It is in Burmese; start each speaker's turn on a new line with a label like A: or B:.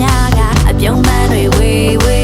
A: များကအပြုံးပန်းတွေဝေဝေ